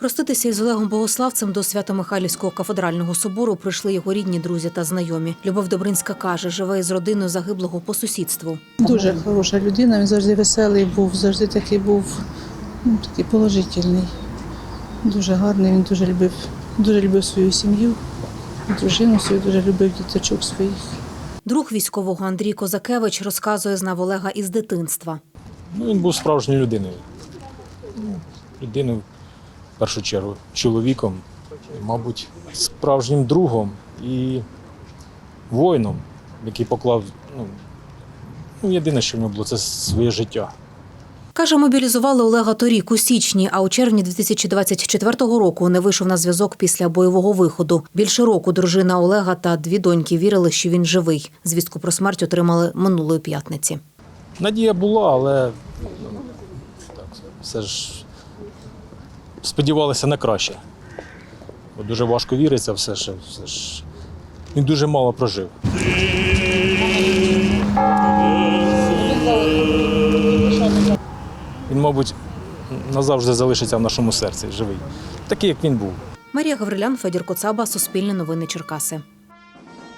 Проститися із Олегом Богославцем до Свято-Михайлівського кафедрального собору прийшли його рідні, друзі та знайомі. Любов Добринська каже, живе із родиною загиблого по сусідству. Дуже хороша людина, він завжди веселий був, завжди такий був ну, такий положительний. Дуже гарний, він дуже любив, дуже любив свою сім'ю, дружину свою, дуже любив діточок своїх. Друг військового Андрій Козакевич розказує, знав Олега із дитинства. Ну, він був справжньою людиною. Ну, Людиною, першу чергу, чоловіком, мабуть, справжнім другом і воїном, який поклав. Ну, ну, єдине, що в нього було, це своє життя. Каже, мобілізували Олега торік у січні, а у червні 2024 року не вийшов на зв'язок після бойового виходу. Більше року дружина Олега та дві доньки вірили, що він живий. Звістку про смерть отримали минулої п'ятниці. Надія була, але ну, так, все ж сподівалися на краще. Бо дуже важко віриться, все ж, все ж. Він дуже мало прожив. Він, мабуть, назавжди залишиться в нашому серці живий. Такий, як він був. Марія Гаврилян, Федір Коцаба, Суспільне новини Черкаси.